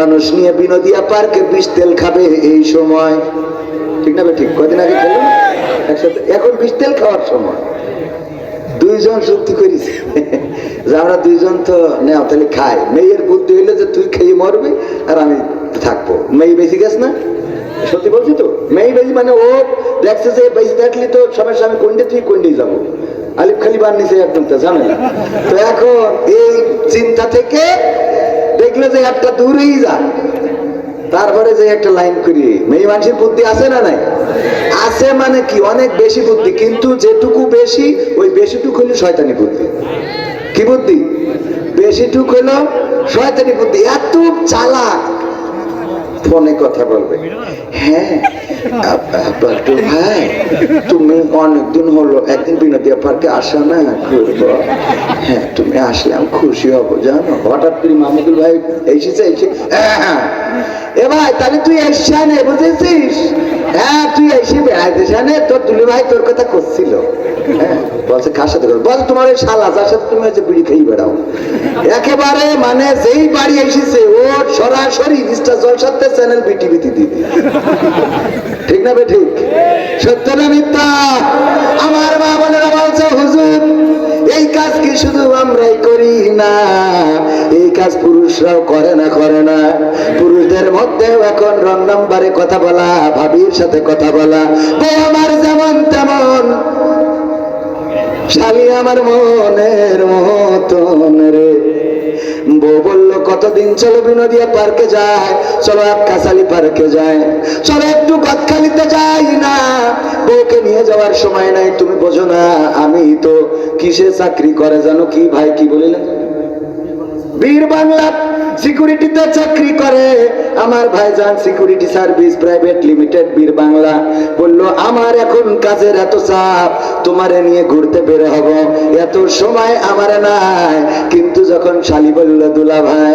মানুষ নিয়ে বিনোদিয়া পার্কে বিষ তেল খাবে এই সময়। ঠিক না ঠিক? কদিন আগে খেলো? একসাথে এখন বিষ তেল খাওয়ার সময়। দুইজন সত্যি করিস যে আমরা দুইজন তো নেও, তাহলে খাই। মেয়ের বুদ্ধি হইল যে তুই খেয়ে মরবি আর আমি থাকব। মেয়ে বেশি গেছ না? সত্যি বলছি তো? মেয়ে বেশি মানে ও দেখছে যে বেশি থাকলে তো সমস্যা আমি কোনটা তুই কোনটাই যাব। আলিফ খালি বার নিচে একদম তো ঝামেলা তো এখন এই চিন্তা থেকে দেখলে যে একটা দূরেই যা। তারপরে যে একটা লাইন করি। মেয়ে মানুষের বুদ্ধি আছে না নাই? আছে মানে কি? অনেক বেশি বুদ্ধি, কিন্তু যেটুকু বেশি, ওই বেশিটুকু হলো শয়তানি বুদ্ধি। কি বুদ্ধি? বেশিটুকু হলো শয়তানি বুদ্ধি। এত চালাক ফোনে কথা বলবে। হ্যাঁ আপ- আপাতু ভাই তুমি অনেকদিন হলো একদিন বিনোদিয়া পার্কে না, ঘুরবো। হ্যাঁ তুমি আসলে আমি খুশি হব, জানো? হঠাৎ করে ভাই এসেছে, এসে হ্যাঁ এ ভাই, তাহলে তুই এসছা বুঝেছিস? হ্যাঁ তুই এসে বেড়াইতে জানে তোর দুলু ভাই তোর কথা করছিল হ্যাঁ বলছে, কার সাথে বল, তোমার শালা, যার সাথে তুমি হচ্ছে বিড়ি খেয়ে বেড়াও। একেবারে মানে যেই বাড়ি এসেছে, ও সরাসরি চ্যানেল ঠিক না ঠিক? সত্য না মিথ্যা? আমার মা বলছে, হুজুর, এই কাজ কি শুধু আমরাই করি না? এই কাজ পুরুষরাও করে না করে না। পুরুষদের মধ্যেও এখন রং নাম্বারে কথা বলা, ভাবির সাথে কথা বলা। বউ আমার যেমন তেমন। শালি আমার মনের মতন রে। বউ বলল, কতদিন চলো বিনোদিয়া পার্কে যায়? চলো কাছালি পার্কে যায়। চলো একটু গদখালিতে যাই না। বউকে নিয়ে যাওয়ার সময় নাই, তুমি বোঝো না, আমি তো কিসে চাকরি করে জানো কি ভাই, কি বলিলেন? বীর বাংলা সিকিউরিটিতে চাকরি করে। আমার ভাইজান সিকিউরিটি সার্ভিস প্রাইভেট লিমিটেড বীর বাংলা, বলল, আমার এখন কাজের এত চাপ, তোমারে নিয়ে ঘুরতে বের হব। এত সময় আমার নাই। কিন্তু যখন শালি বলল, দুলা ভাই,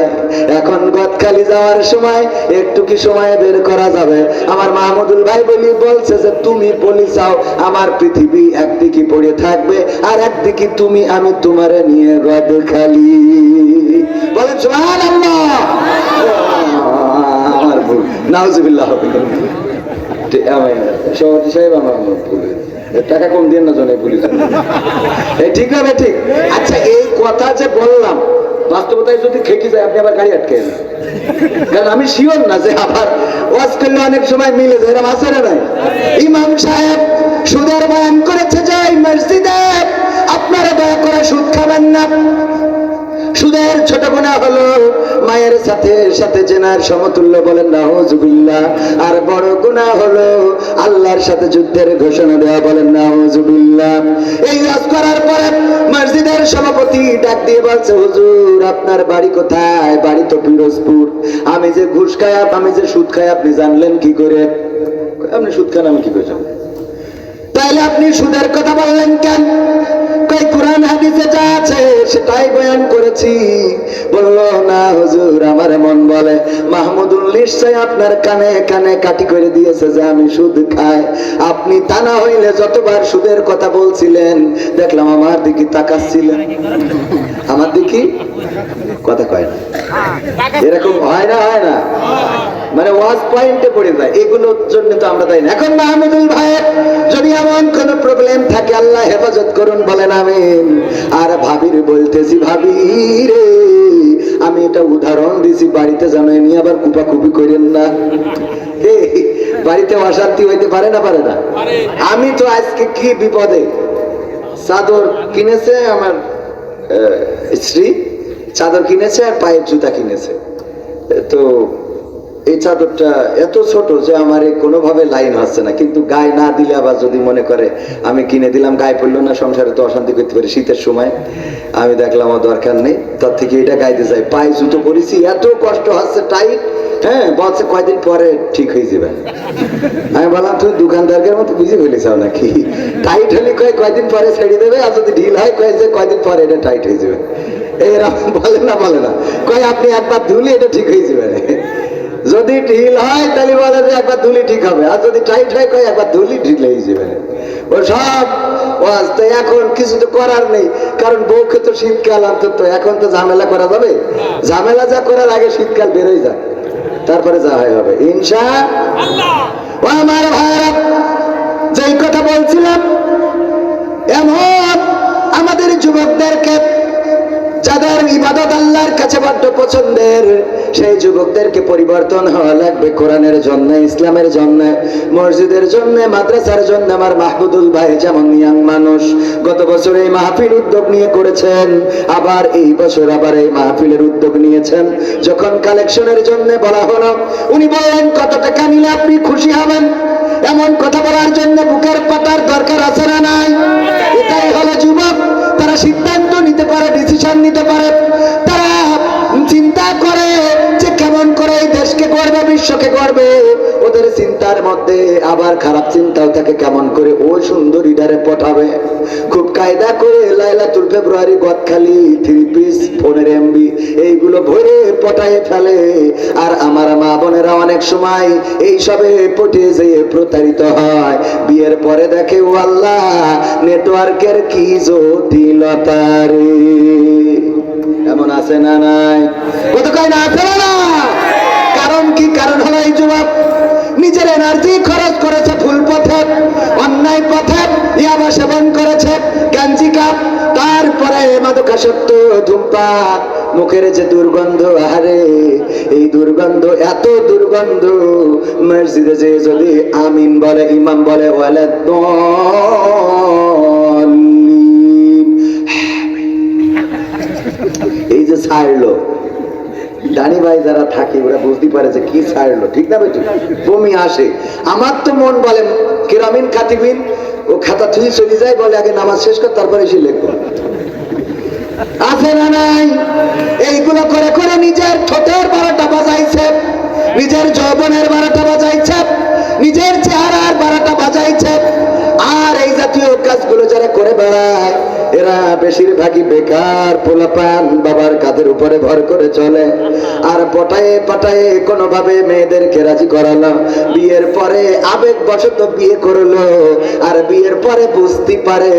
এখন গদখালি যাওয়ার সময়, একটু কি সময় বের করা যাবে? আমার মাহমুদুল ভাই বলি, বলছে যে তুমি বলি চাও, আমার পৃথিবী একদিকে পড়ে থাকবে, আর একদিকে তুমি, আমি তোমারে নিয়ে গদখালি বলেন সুবহানাল্লাহ আমার সভাপতি সাহেব আমার ভুল টাকা কম দিয়ে না ঠিক না ভাই ঠিক? আচ্ছা এই কথা যে বললাম, বাস্তবতায় যদি যায়, আপনি আবার গাড়ি আটকে কারণ আমি শিওর না যে আবার ওয়াজ করলে অনেক সময় মিলে যায় এরকম আছে না নাই? ইমাম সাহেব সুদের বয়ান করেছে যে মসজিদে, আপনারা দয়া করে সুদ খাবেন না। সুদের ছোট গুণা হলো মায়ের সাথে সাথে জেনার সমতুল্য বলেন নাহজুবিল্লাহ আর বড় গুণা হলো আল্লাহর সাথে যুদ্ধের ঘোষণা দেওয়া বলেন নাহজুবিল্লাহ এই কাজ করার পরে মসজিদের সভাপতি ডাক দিয়ে বলছে, হুজুর, আপনার বাড়ি কোথায়? বাড়ি তো পিরোজপুর। আমি যে ঘুষ খাই আমি যে সুদ খাই আপনি জানলেন কি করে? আপনি সুদ খান, আমি কি করে জানব? তাইলে আপনি সুদের কথা বললেন কেন? কই কোরআন, হাদিসে যা আছে সেটাই বয়ান করেছি। বলল, না, হুজুর, আমার মন বলে। মাহমুদুল নিশ্চয় আপনার কানে কানে কাটি করে দিয়েছে যে আমি সুদ খাই। আপনি তা না হইলে যতবার সুদের কথা বলছিলেন, দেখলাম আমার দিকে তাকাচ্ছিলেন। আমার দিকে? কথা কয় না। এরকম হয় না হয় না। মানে ওয়াজ পয়েন্টে পড়ে যায়, এগুলোর জন্য তো আমরা তাই না। এখন মাহমুদুল ভাইয়ের যদি এমন কোন প্রবলেম থাকে, আল্লাহ হেফাজত করুন, বলেন আমিন। আর ভাবির বলতেছি, ভাবি রে, আমি এটা উদাহরণ দিছি, বাড়িতে জানো নিয়ে আবার কুপাকুপি করেন না। বাড়িতে অশান্তি হইতে পারে না পারে না? আমি তো আজকে কি বিপদে? চাদর কিনেছে আমার স্ত্রী? চাদর কিনেছে আর পায়ের জুতা কিনেছে। তো এই চাদরটা এত ছোট যে আমার এই কোনোভাবে লাইন হচ্ছে না। কিন্তু গায়ে না দিলে আবার যদি মনে করে আমি কিনে দিলাম, গায়ে পড়ল না, সংসারে তো অশান্তি করতে পারি শীতের সময়। আমি দেখলাম, আমার দরকার নেই। তার থেকে এটা গাইতে চাই। পায়ে জুতো পরেছি, এত কষ্ট হচ্ছে টাইট হ্যাঁ বলছে কয়দিন পরে ঠিক হয়ে যাবে। আমি বললাম, তুই দোকানদারকে মতো বুঝে ফেলেছাও নাকি? টাইট হলে কয়, কয়দিন পরে ছেড়ে দেবে? আর যদি ঢিল হয়, কয় কয়দিন পরে এটা টাইট হয়ে যাবে? বলে না বলে না। কয়, আপনি একবার ধুলে, এটা ঠিক হয়ে যাবে। যদি ঢিল হয়, তাহলে বলে যে একবার ধুলি ঠিক হবে। আর যদি টাইট হয়, কয়, একবার ধুলি ঢিল হয়ে যাবে। ও সব ওয়াজ, তো এখন কিছু তো করার নেই। কারণ বউকে তো শীতকাল অন্তত এখন তো ঝামেলা করা যাবে। ঝামেলা যা করার আগে শীতকাল বেরোয় যায় তারপরে যা হয় হবে। ইনশা ও আমার ভাইরা যেই কথা বলছিলাম, এমন আমাদের যুবকদেরকে যাদের ইবাদত আল্লাহর কাছে বড্ড পছন্দের, সেই যুবকদেরকে পরিবর্তন হওয়া লাগবে কোরআনের জন্য, ইসলামের জন্য, মসজিদের জন্য, মাদ্রাসার জন্য। আমার মাহবুদুল ভাই যেমন ইয়াং মানুষ, গত বছর এই মাহফিল উদ্যোগ নিয়ে করেছেন, আবার এই বছর আবার এই মাহফিলের উদ্যোগ নিয়েছেন। যখন কালেকশনের জন্য বলা হলো, উনি বললেন, কত টাকা নিলে আপনি খুশি হবেন? এমন কথা বলার জন্য বুকের পাতার দরকার আছে না নাই? এটাই হলো যুবক। তারা সিদ্ধান্ত নিতে পারে ডিসিশন নিতে পারে, তারা চিন্তা করে যে কেমন করে এই দেশকে গড়বে, বিশ্বকে গড়বে। ওদের মধ্যে আবার খারাপ চিন্তাও থাকে কেমন করে ও সুন্দরীটারে পটাবে। খুব কায়দা করে লাইলাতুল ফেব্রুয়ারি গদখালি থ্রি পিস ফোনের এমবি এইগুলো ভরে পটায়ে ফেলে। আর আমার মা বোনেরা অনেক সময় এই সবে পটে যেয়ে প্রতারিত হয়। বিয়ের পরে দেখে, ও আল্লাহ নেটওয়ার্কের কি জটিলতা রে? এমন আছে না নাই? কত কয় না আছে না এনার্জি খরচ করেছে ফুল পথে, অন্যায় পথে, ইয়াবা সেবন করেছে গাঞ্জি কাপ, তারপরে মাদকাসক্ত ধূমপান, মুখের যে দুর্গন্ধ, আহারে, এই দুর্গন্ধ, এত দুর্গন্ধ, মসজিদে যে যদি আমিন বলে, ইমাম বলে, ওয়ালে এই যে ছাড়লো ডানি ভাই যারা থাকে, ওরা বুঝতে পারে যে কি ছাড়লো, ঠিক না বেটি বমি আসে। আমার তো মন বলে, কেরামিন খাতিবিন। ও খাতা থুই চলে যায়, বলে, আগে নামাজ শেষ কর, তারপরে এসে লিখব। আছে না নাই? এইগুলো করে করে নিজের ঠোঁটের বারোটা বাজাইছে। নিজের যৌবনের বেশিরভাগই বেকার, পোলাপান বাবার কাঁধের উপরে ভর করে চলে। আর পটায়ে পাটায়ে কোনোভাবে মেয়েদেরকে রাজি করালো। বিয়ের পরে আবেগ বশত বিয়ে করল। আর বিয়ের পরে বুঝতে পারে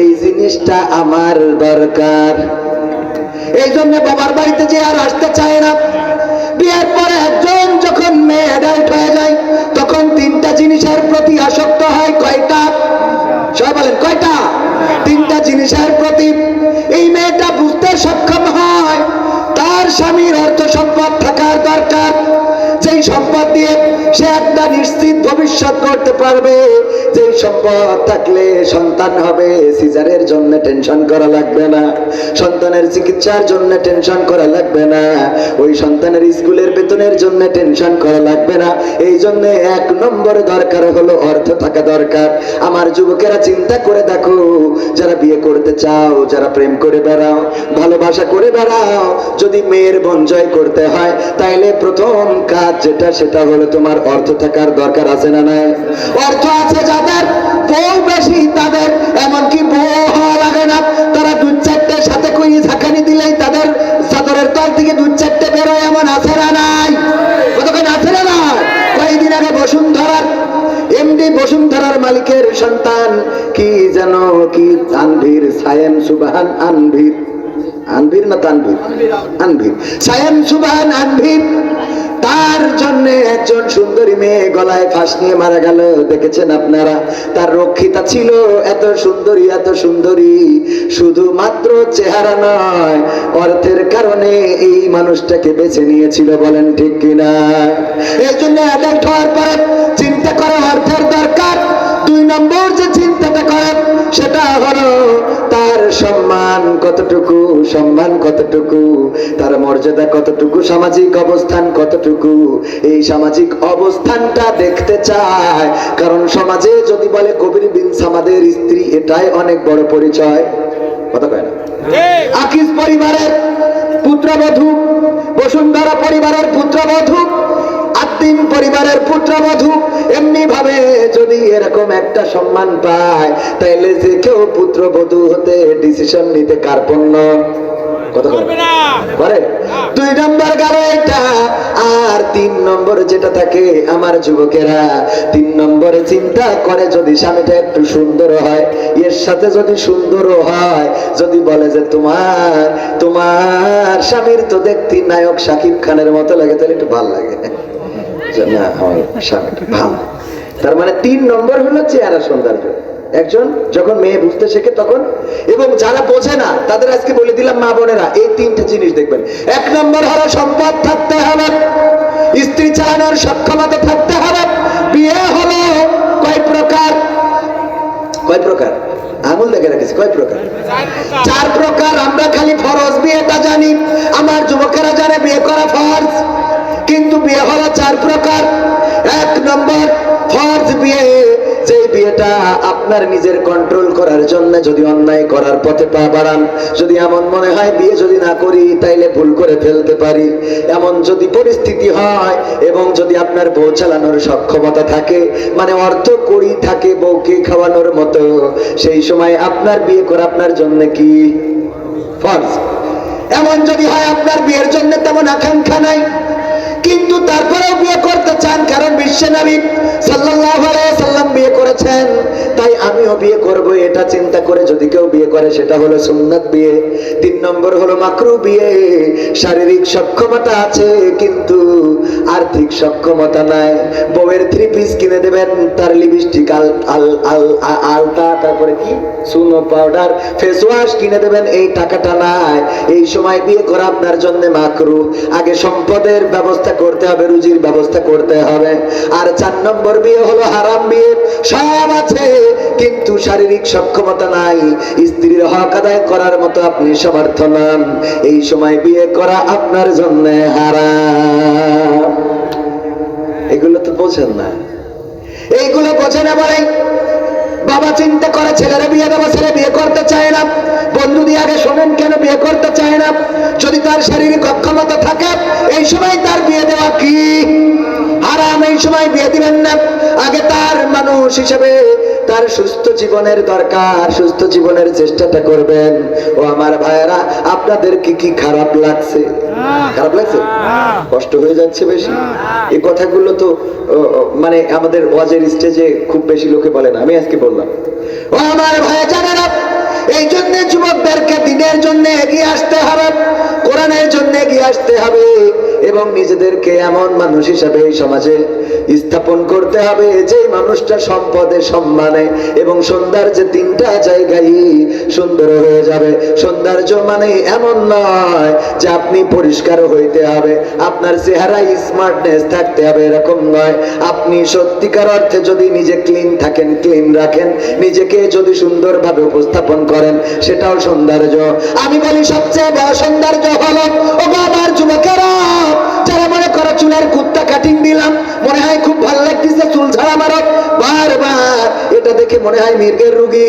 এই জিনিসটা আমার দরকার। এই জন্য বাবার বাড়িতে যে আর আসতে চায় না। বিয়ের পরে একজন যখন মেয়ে অ্যাডাল্ট হয়ে যায়, তখন তিনটা জিনিসের প্রতি আসক্ত হয় কয়টা? সবাই বলেন, কয়টা? জিনিসের প্রতি এই মেয়েটা বুঝতে সক্ষম হয় তার স্বামীর অর্থ সম্পদ থাকার দরকার। সম্পদ দিয়ে সে একটা নিশ্চিত ভবিষ্যৎ করতে পারবে। যেই সম্পদ থাকলে সন্তান হবে, সিজারের জন্য টেনশন করা লাগবে না। সন্তানের চিকিৎসার জন্য টেনশন করা লাগবে না। ওই সন্তানের স্কুলের বেতনের জন্য টেনশন করা লাগবে না। এই জন্য এক নম্বর দরকার হলো অর্থ থাকা দরকার। আমার যুবকেরা চিন্তা করে দেখো, যারা বিয়ে করতে চাও, যারা প্রেম করে বেড়াও, ভালোবাসা করে বেড়াও, যদি মেয়ের বঞ্জয় করতে হয়, তাইলে প্রথম কাজ যেটা, সেটা হলো তোমার অর্থ থাকার দরকার আছে না নাই? অর্থ আছে যাদের বউ বেশি তাদের, এমনকি বউ হওয়া লাগে না। তারা দু চারটে সাথে কই ঝাঁকানি দিলেই তাদের চাদরের তল থেকে দু চারটে বেরোয় এমন আছে না নাই? কতক্ষণ আছে না কয়েকদিন আগে বসুন্ধরার এমডি বসুন্ধরার মালিকের সন্তান, কি যেন, কি আনভির সায়েম সুবাহান আনভির। আনভির না তানভীর? আনভির। সুবাহান আনভির। তার জন্য একজন সুন্দরী মেয়ে গলায় ফাঁস নিয়ে মারা গেল। দেখেছেন আপনারা? তার রক্ষিতা ছিল এত সুন্দরী এত সুন্দরী। শুধুমাত্র চেহারা নয়, অর্থের কারণে এই মানুষটাকে বেছে নিয়েছিল, বলেন ঠিক কিনা? এই জন্য সম্মান কতটুকু সম্মান কতটুকু তার মর্যাদা কতটুকু সামাজিক অবস্থান কতটুকু এই সামাজিক অবস্থানটা দেখতে চায়। কারণ সমাজে যদি বলে কবির বিন সামাদের স্ত্রী এটাই অনেক বড় পরিচয়। কথা কয় না? আকিস পরিবারের পুত্রবধূ বসুন্ধরা পরিবারের পুত্রবধূ পরিবারের পুত্রবধূ এমনি ভাবে যদি এরকম একটা সম্মান পায় তাইলে যে কেউ পুত্রবধূ হতে ডিসিশন নিতে কার্পণ্য কথা করে দুই নম্বর গেল এটা। আর তিন নম্বর যেটা থাকে আমার যুবকেরা তিন নম্বরে চিন্তা করে যদি স্বামীটা একটু সুন্দর হয় এর সাথে যদি সুন্দরও হয় যদি বলে যে তোমার তোমার স্বামীর তো দেখতি নায়ক সাকিব খানের মতো লাগে তাহলে একটু ভালো লাগে। না স্বামীটা ভালো। তার মানে তিন নম্বর হলো চেহারা সৌন্দর্য। একজন যখন মেয়ে বুঝতে শেখে তখন, এবং যারা বোঝে না, তাদের আজকে বলে দিলাম মা বোনেরা, এই তিনটা জিনিস দেখবেন। এক নম্বর হলো সম্পদ থাকতে হবে, স্ত্রী চালানোর সক্ষমতা থাকতে হবে, বিয়ে হলো কয় প্রকার? কয় প্রকার? আঙুল লেগে রেখেছি কয় প্রকার? চার প্রকার, আমরা খালি ফরজ বিয়েটা জানি, আমার যুবকেরা জানে বিয়ে করা ফরজ। কিন্তু বিয়ে হলো চার প্রকার। এক নম্বর, ফরজ বিয়ে। যে বিয়েটা আপনার নিজের কন্ট্রোল করার জন্য যদি অন্যায় করার পথে পা বাড়ান, যদি এমন মনে হয় বিয়ে যদি না করি, তাইলে ভুল করে ফেলতে পারি। এমন যদি পরিস্থিতি হয় এবং যদি আপনার বউ চালানোর সক্ষমতা থাকে মানে অর্থ করি থাকে বউকে খাওয়ানোর মতো, সেই সময় আপনার বিয়ে করা আপনার জন্য কি? ফরজ। এমন যদি হয় আপনার বিয়ের জন্য তেমন আকাঙ্ক্ষা নাই। কিন্তু তারপরেও বিয়ে করতে চান কারণ বিশ্ব নবী সাল্লাহ সাল্লাম বিয়ে করেছেন। আমিও বিয়ে করব, এটা চিন্তা করে যদি কেউ বিয়ে করে, সেটা হলো সুন্নাত বিয়ে। তিন নম্বর হলো মাকরু বিয়ে। শারীরিক সক্ষমতা আছে, কিন্তু আর্থিক সক্ষমতা নাই। বউয়ের থ্রি পিস কিনে দেবেন, তার লিপস্টিক আল আল আল আলতা, তারপরে কি? সুনো পাউডার ফেস ওয়াশ কিনে দেবেন, এই টাকাটা নাই। এই সময় বিয়ে করা আপনার জন্য মাকরু। আগে সম্পদের ব্যবস্থা করতে হবে, রুজির ব্যবস্থা করতে হবে। আর চার নম্বর বিয়ে হলো হারাম বিয়ে। সব আছে, কিন্তু শারীরিক সক্ষমতা নাই। স্ত্রীর হক আদায় করার মতো আপনি সমর্থ নন। এই সময় বিয়ে করা আপনার জন্য হারাম। এগুলো তো বোঝেন না। এইগুলো বোঝে না বলে বাবা চিন্তা করে, ছেলেরা বিয়ে দেবো, ছেলে বিয়ে করতে চায় না। বন্ধু দিয়ে আগে শোনেন কেন বিয়ে করতে চায় না? যদি তার শারীরিক অক্ষমতা থাকে, এই সময় তার বিয়ে দেওয়া কি? আরাম এই সময় বিয়ে দিবেন না। আগে তার মানুষ হিসেবে তার সুস্থ জীবনের দরকার, সুস্থ জীবনের চেষ্টাটা করবেন। ও আমার ভাইয়েরা আপনাদের কি কি খারাপ লাগছে? খারাপ লাগছে? কষ্ট হয়ে যাচ্ছে বেশি। এই কথাগুলো তো মানে আমাদের ওয়াজের স্টেজে খুব বেশি লোকে বলে না। আমি আজকে বললাম। ও আমার ভাই জানেরা এই জন্য যুবকদেরকে দিনের জন্য এগিয়ে আসতে হবে, কোরআনের জন্য এগিয়ে আসতে হবে। এবং নিজেদেরকে এমন মানুষ হিসাবে এই সমাজে স্থাপন করতে হবে যে মানুষটা সম্পদে সম্মানে এবং সৌন্দর্যে তিনটা জায়গায় সুন্দর হয়ে যাবে। সৌন্দর্য মানে এমন নয় যে আপনি পরিষ্কার হইতে হবে, আপনার চেহারায় স্মার্টনেস থাকতে হবে এরকম নয়। আপনি সত্যিকার অর্থে যদি নিজে ক্লিন থাকেন ক্লিন রাখেন, নিজেকে যদি সুন্দরভাবে উপস্থাপন করেন, সেটাও সৌন্দর্য। আমি বলি সবচেয়ে বড় সৌন্দর্য হলো ও বাবার যুবকেরা! যারা মনে করো চুলের কুত্তা কাটিং দিলাম, মনে হয় খুব ভালো লাগতেছে, চুল ঝাড়া মারো বারবার। এটা দেখে মনে হয় মির্গের রুগী।